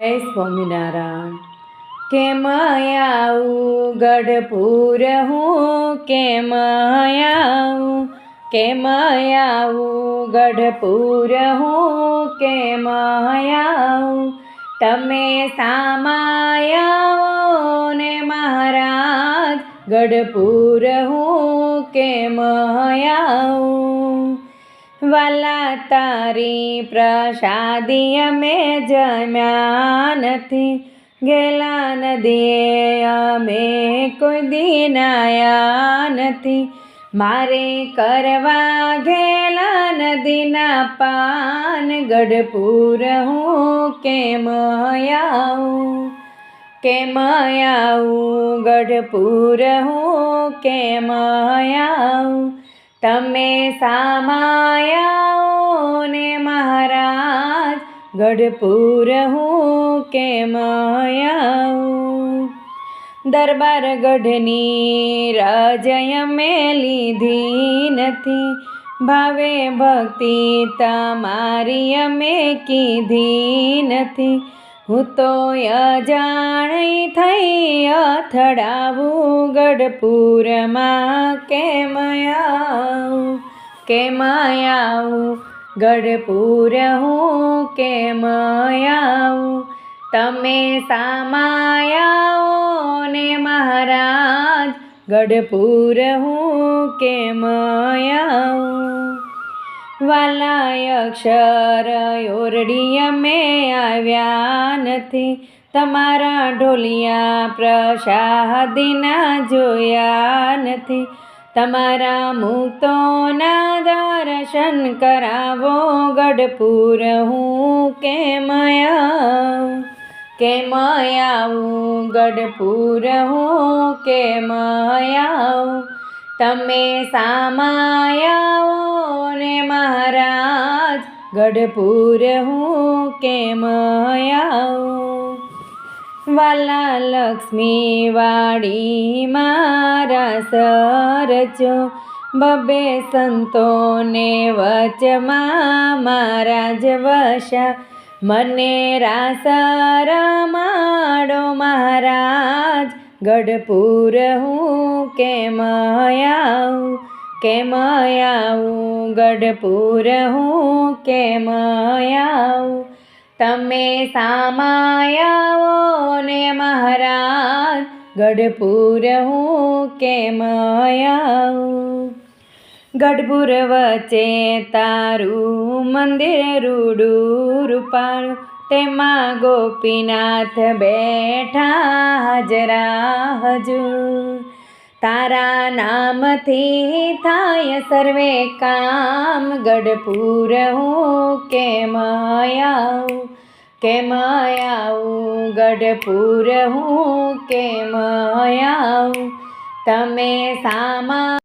જય સ્વામિનારાયણ, કેમ આવું? ગઢપુર હું કેમ આવું? કેમ આવું? ગઢપુર હું કેમ આવું? તમે સામાયાઓ ને મહારાજ, ગઢપુર હું કેમ આવું? વાલા તારી પ્રસાદી અમે જમ્યા નથી ગેલા નદીએ અમે કોઈ દિનાયા નથી. મારે કરવા ગેલા નદીના પાન, ગઢપુર હું કેમ આવું? કેમ આવું? ગઢપુર હું કેમ આવું? તમે સામાયાઓ ને મહારાજ, ગઢપુર હું કેમ આવું? દરબાર ગઢની રજય મેં લીધી નથી, ભાવે ભક્તિ તમારી અમે કીધી નથી. હું તો અજાણી થઈ અથડાવું ગઢપુરમાં કેમ આવું? કેમ આવું ગઢપુર હું કેમ આવું તમે સામાયાઓ ને મહારાજ, ગઢપુર હું કેમ આવું વાલાય અક્ષર ઓરડી મેં આવ્યા નથી, તમારા ઢોલિયા પ્રસાદીના જોયા નથી. તમારા મુક્તોના દર્શન કરાવો, ગઢપુર હું કેમ આવું કેમ આવું ગઢપુર હું કેમ આવું તમે સામાયાઓ ને મહારાજ, ગઢપુર હું કેમ આવું વાલા લક્ષ્મી વાડી મારા સરજો બબે સંતોને વચમાં મારા જ વશા. મને રાસ રમાડો મહારાજ, ગઢપુર હું કેમ આવું? કેમ આવું? ગઢપુર હું કેમ આવું? તમે સામાયાઓ ને મહારાજ, ગઢપુર હું કેમ આવું? ગઢપુર વચ્ચે તારું મંદિર રૂડું રૂપાળું તેમાં ગોપીનાથ બેઠા હાજરા હજુર તારા નામથી થાય સર્વે કામ, ગઢપુર હું કેમ આવું? કેમ આવું? ગઢપુર હું કેમ આવું? તમે સામા